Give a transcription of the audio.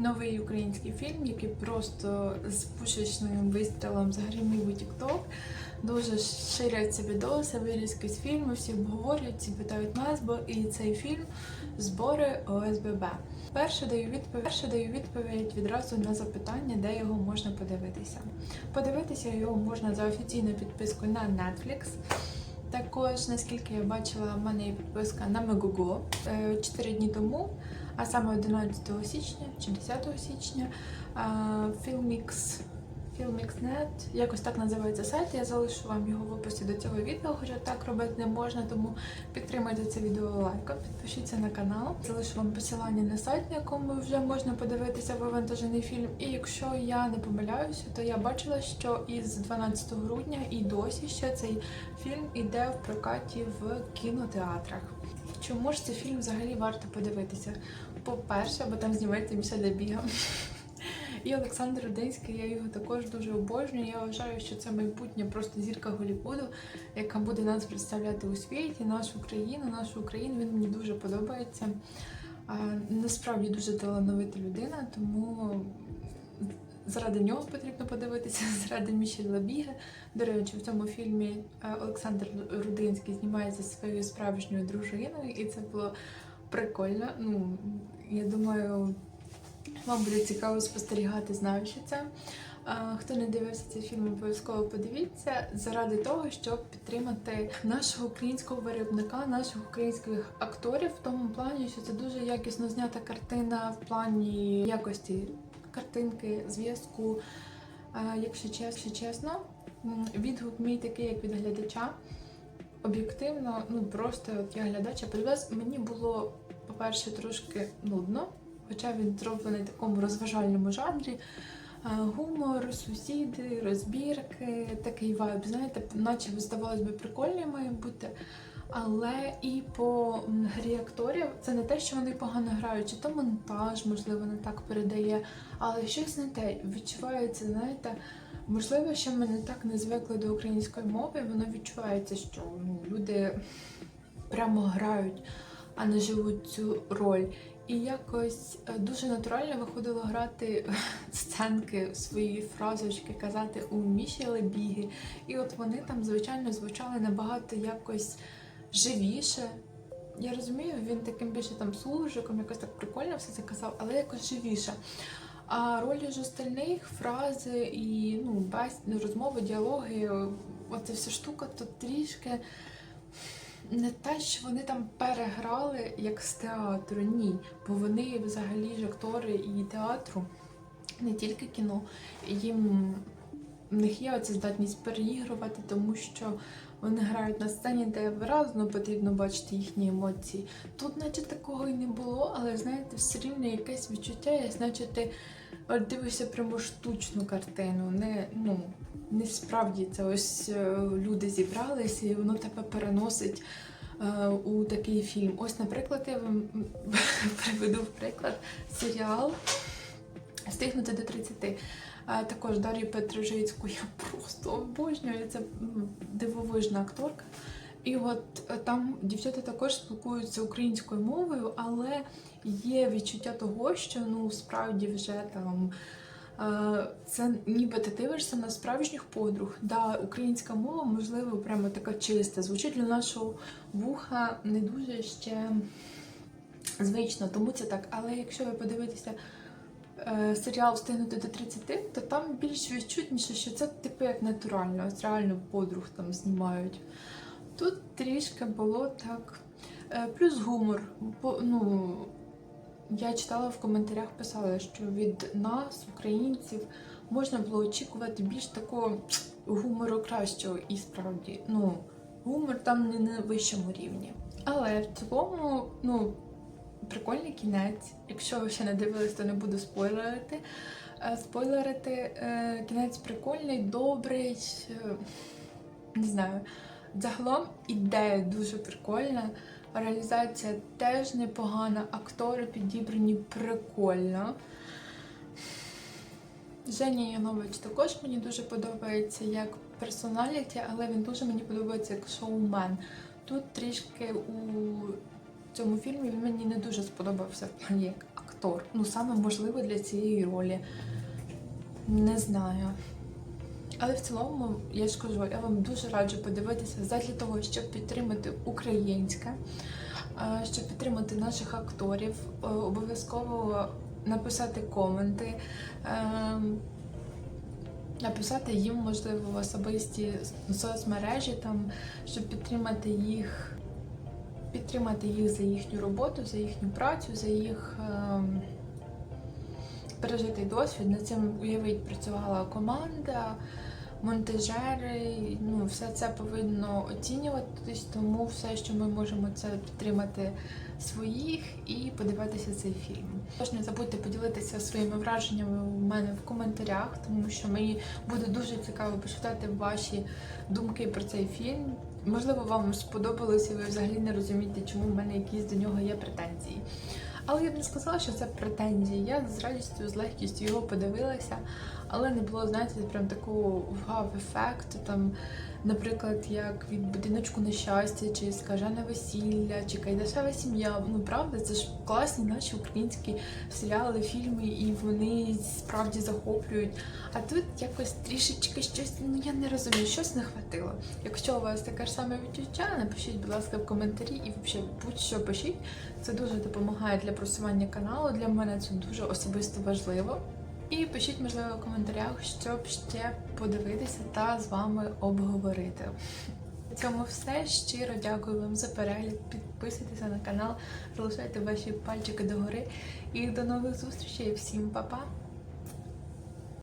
новий український фільм, який просто з пушечним вистрілом загримів у TikTok. Дуже ширяться відоси, вирізки з фільму, всі обговорюють, всі питають назву, і цей фільм збори ОСББ. Перше даю відповідь, перше даю відповідь відразу на запитання, де його можна подивитися. Подивитися його можна за офіційною підпискою на Netflix. Також, наскільки я бачила, в мене є підписка на Мегого 4 дні тому, а саме 11 січня чи 10 січня Філмікс. Filmix.net, якось так називається сайт. Я залишу вам його в описі до цього відео, хоча так робити не можна, тому підтримайте це відео лайком, підпишіться на канал. Залишу вам посилання на сайт, на якому вже можна подивитися вивантажений фільм. І якщо я не помиляюся, то я бачила, що із 12 грудня і досі ще цей фільм іде в прокаті в кінотеатрах. Чому ж цей фільм взагалі варто подивитися? По-перше, бо там знімається Мішеля Біга. І Олександр Рудинський, я його також дуже обожнюю. Я вважаю, що це майбутня просто зірка Голлівуду, яка буде нас представляти у світі, нашу країну, нашу Україну. Він мені дуже подобається. Насправді дуже талановита людина, тому заради нього потрібно подивитися, заради Мішеля Біга. До речі, в цьому фільмі Олександр Рудинський знімається зі своєю справжньою дружиною, і це було прикольно. Ну, я думаю, вам буде цікаво спостерігати, знаючи це. Хто не дивився цей фільм, обов'язково подивіться заради того, щоб підтримати нашого українського виробника, наших українських акторів в тому плані, що це дуже якісно знята картина в плані якості картинки, зв'язку. Якщо чесно, чесно, відгук мій такий, як від глядача. Об'єктивно, ну просто от я глядача подивилась, мені було, по-перше, трошки нудно, хоча він зроблений в такому розважальному жанрі. Е, Гумор, сусіди, розбірки, такий вайб, знаєте, наче здавалось би прикольний має бути. Але і по грі акторів це не те, що вони погано грають, чи то монтаж, можливо, не так передає, але щось не те відчувається, знаєте. Можливо, що ми не так не звикли до української мови, воно відчувається, що ну, люди прямо грають, а не живуть цю роль. І якось е, дуже натурально виходило грати сценки, свої фразочки, казати у Міші Лебіги. І от вони там, звичайно, звучали набагато якось живіше. Я розумію, він таким більше там служиком, якось так прикольно все це казав, але якось живіше. А ролі ж остальних, фрази і ну, без, розмови, діалоги, оця вся штука, то трішки не те, що вони там переграли як з театру, ні. Бо вони взагалі ж актори і театру, не тільки кіно. Їм в них є оця здатність переігрувати, тому що вони грають на сцені, де виразно потрібно бачити їхні емоції. Тут, наче такого і не було, але знаєте, все рівно якесь відчуття, є, наче ти дивишся прямо штучну картину. Не, ну, не справді це ось е, люди зібралися і воно тебе переносить е, у такий фільм. Ось, наприклад, я вам приведу в приклад серіал Стигнути до 30. Також Дар'ю Петрожицьку я просто обожнюю. Це дивовижна акторка. І от е, там дівчата також спілкуються українською мовою, але є відчуття того, що ну справді вже там. е, Це ніби ти дивишся на справжніх подруг. Да, українська мова, можливо, прямо така чиста. Звучить для нашого вуха не дуже ще звично, тому це так. Але якщо ви подивитеся е, серіал Встигнути до 30, то більш відчутніше, що це типу як натурально, ось реально подруг там знімають. Тут трішки було так. Е, Плюс гумор. Бо, ну, я читала в коментарях, писали, що від нас, українців, можна було очікувати більш такого гумору кращого і справді. Ну, гумор там не на вищому рівні. Але в цілому, ну, прикольний кінець. Якщо ви ще не дивились, то не буду спойлерити. Е, Спойлерити. Е, Кінець прикольний, добрий. е, Не знаю. Загалом ідея дуже прикольна. Реалізація теж непогана, актори підібрані прикольно. Женя Янович також мені дуже подобається як персоналіті, але він дуже мені подобається як шоумен. Тут трішки у цьому фільмі він мені не дуже сподобався в плані як актор. Ну, саме можливо для цієї ролі. Не знаю. Але в цілому, я ж кажу, я вам дуже раджу подивитися задля того, щоб підтримати українське, е, щоб підтримати наших акторів, е, обов'язково написати коменти, е, написати їм, можливо, особисті соцмережі, там, щоб підтримати їх, підтримати їх за їхню роботу, за їхню працю, за їх. ем, пережитий досвід. Над цим уявіть працювала команда, монтажери. Ну, все це повинно оцінюватись, тому все, що ми можемо, це підтримати своїх і подивитися цей фільм. Тож не забудьте поділитися своїми враженнями у мене в коментарях, тому що мені буде дуже цікаво почитати ваші думки про цей фільм. Можливо, вам сподобалось і ви взагалі не розумієте, чому в мене якісь до нього є претензії. Але я б не сказала, що це претензії. Я з радістю, з легкістю його подивилася, але не було, знаєте, прям такого вау-ефекту. Там, наприклад, як від будиночку на щастя, чи скажене весілля, чи кайдашева сім'я. Ну правда, це ж класні наші українські серіали, фільми, і вони справді захоплюють. А тут якось трішечки щось, ну я не розумію, щось не хватило. Якщо у вас таке ж саме відчуття, напишіть, будь ласка, в коментарі і взагалі будь-що пишіть. Це дуже допомагає для просування каналу. Для мене це дуже особисто важливо. І пишіть, можливо, в коментарях, щоб ще подивитися та з вами обговорити. На цьому все. Щиро дякую вам за перегляд. Підписуйтеся на канал, залишайте ваші пальчики догори. І до нових зустрічей. Всім па-па!